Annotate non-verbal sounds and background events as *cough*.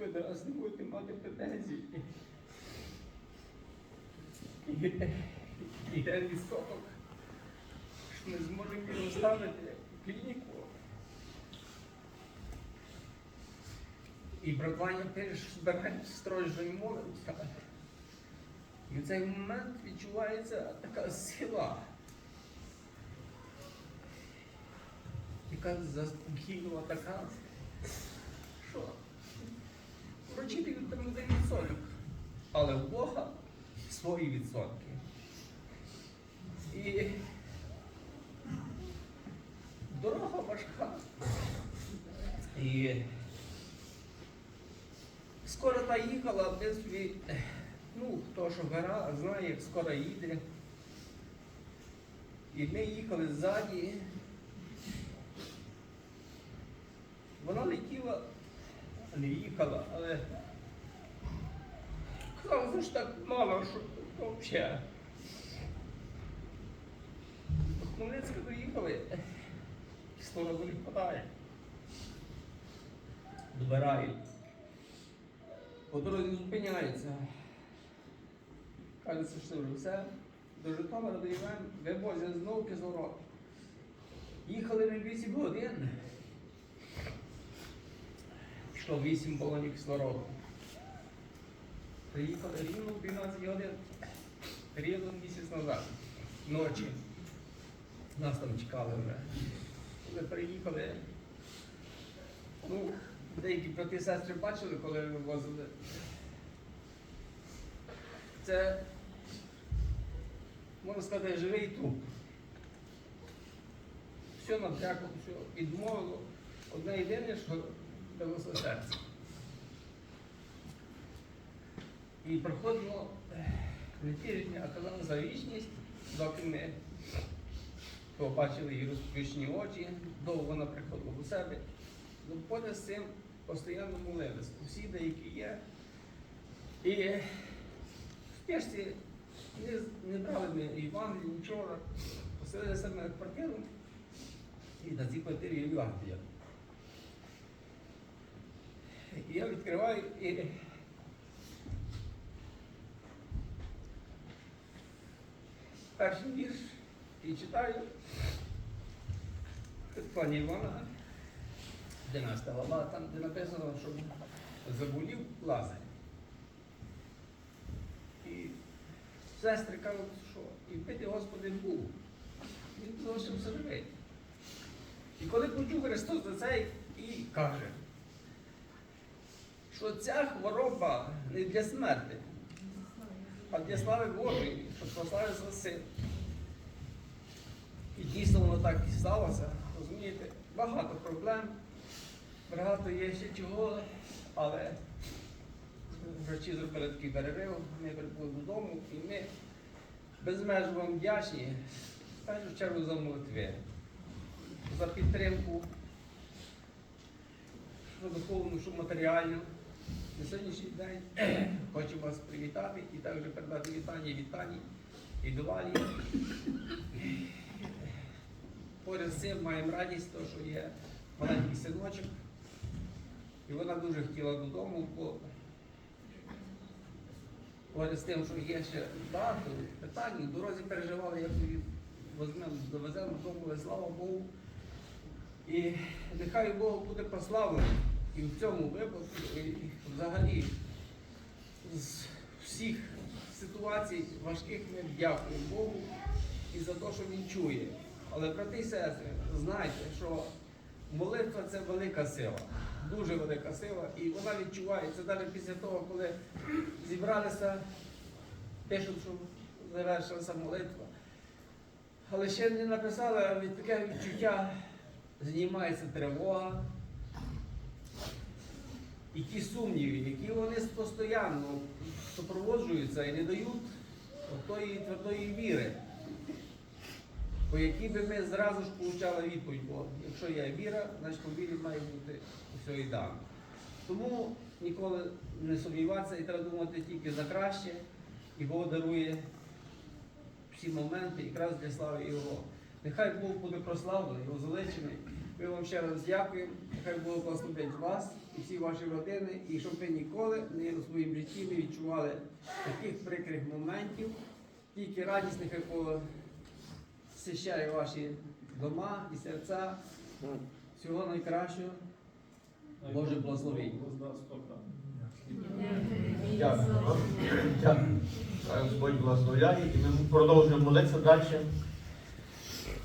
ви до нас не будете мати претензій. І, і ten відсоток, що ми зможемо в клініку. І братвання теж збирають стрojжої молиться. І в цей момент відчувається така сила, яка заспокійлива така, там один відсоток, але у Бога свої відсотки. І дорога важка. І скоро та їхала, ми собі, ну, хто що гора, знає, як скоро їде. І ми їхали ззаді. Вона летіла, не їхала, але казала, що так мало, що взагалі. До Хмельницька доїхали, кислороду не вистачає. Добирають. По дорозі зупиняється. Каже, що вже все. До Житомира доїжджаємо, вивозять знову кислород. Їхали ми 8 годин. Пішло 8 балонів кислороду. Приїхали рівно в 12 годин. Рівно місяць назад. Ночі. Нас там чекали вже. Коли приїхали, ну, деякі брати і сестри бачили, коли вивозили. Це, можна сказати, живий труп. Все набрякло, все відмовило. Одне єдине, що далося серце. І не ті а казали за вічність, доки ми побачили її розплющені очі, довго вона приходила до себе. Ну, поряд з цим постійно молились. Сусіди, які є. І в спешці не, не брали ми Івангелію вчора, поселилися на квартиру і на цій квартирі Євангелія. І я відкриваю і перший вірш і читаю пані Івана, 11 глава, там де написано, що заболів Лазар. І сестри кажуть, що і пити Господи був. Він залишився живий. І коли почув Христос за це і каже, що ця хвороба не для смерти, а для слави Божої, щоб прославився син. І дійсно воно так і сталося, розумієте, багато проблем, багато є ще чого, але врачі зробили такий перерив, ми прибули додому і ми безмежно вам вдячні, в першу чергу за молитви, за підтримку, що духовну, що матеріальну. На сьогоднішній день *clears throat* хочу вас привітати і також передати вітання від і до Валі. Поряд з цим маємо радість, то, що є маленький синочок. І вона дуже хотіла додому, бо поряд з тим, що є ще багато питань, в дорозі переживали, як возьмемо, довеземо додому, слава Богу. І нехай Бог буде прославлений і в цьому випадку, і взагалі з всіх ситуацій важких ми дякуємо Богу і за те, що Він чує. Але, брати і сестри, знайте, що молитва це велика сила, дуже велика сила, і вона відчувається навіть після того, коли зібралися, пишуть, що завершилася молитва. Але ще не написали, а від таке відчуття знімається тривога. І ті сумніви, які вони постійно супроводжуються і не дають тої твердої віри, по якій би ми зразу ж получали відповідь, бо якщо є віра, значить по вірі має бути все і дано. Тому ніколи не сумніватися і треба думати тільки за краще, і Бог дарує всі моменти якраз для слави Його. Нехай Бог буде прославлений, возвеличений. Ми вам ще раз дякуємо. Хай Бог благословить вас і всі ваші родини, і щоб ви ніколи не у своїм житті не відчували таких прикрих моментів, тільки радісних, хай посіщає ваші дома і серця. Всього найкращого. Боже благословінь. Дякую. Дякую. Господь благословляє і ми продовжуємо молитися далі.